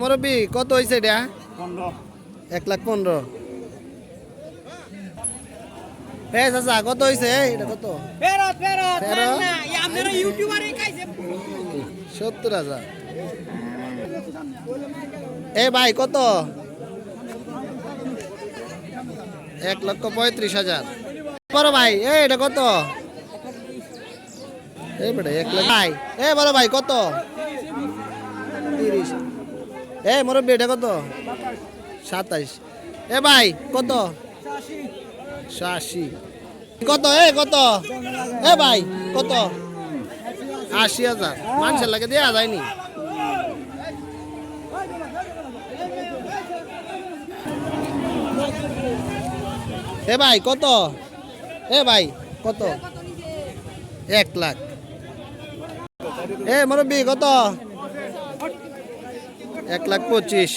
মুরব্বী কত হয়েছে এটা? এক লাখ পনেরো। হ্যাঁ চাচা কত হয়েছে এটা কত? সত্তর হাজার। এ ভাই কত? এক লক্ষ পঁয়ত্রিশ হাজার। বড় ভাই এ এটা কত? এই বেটা এক লাখ। ভাই এ বড় ভাই কত? তিরিশ। এ, মুরব্বী, এটা কত? সাতাইশ। এ, ভাই, কত? আশি কত, এ কত? এ, ভাই, কত? আশি হাজার। মানুষের লাগে দেওয়া যায়নি। এ, ভাই, কত? এ, ভাই, কত? এক লাখ। এ, মুরব্বী, কত? এক লাখ পঁচিশ।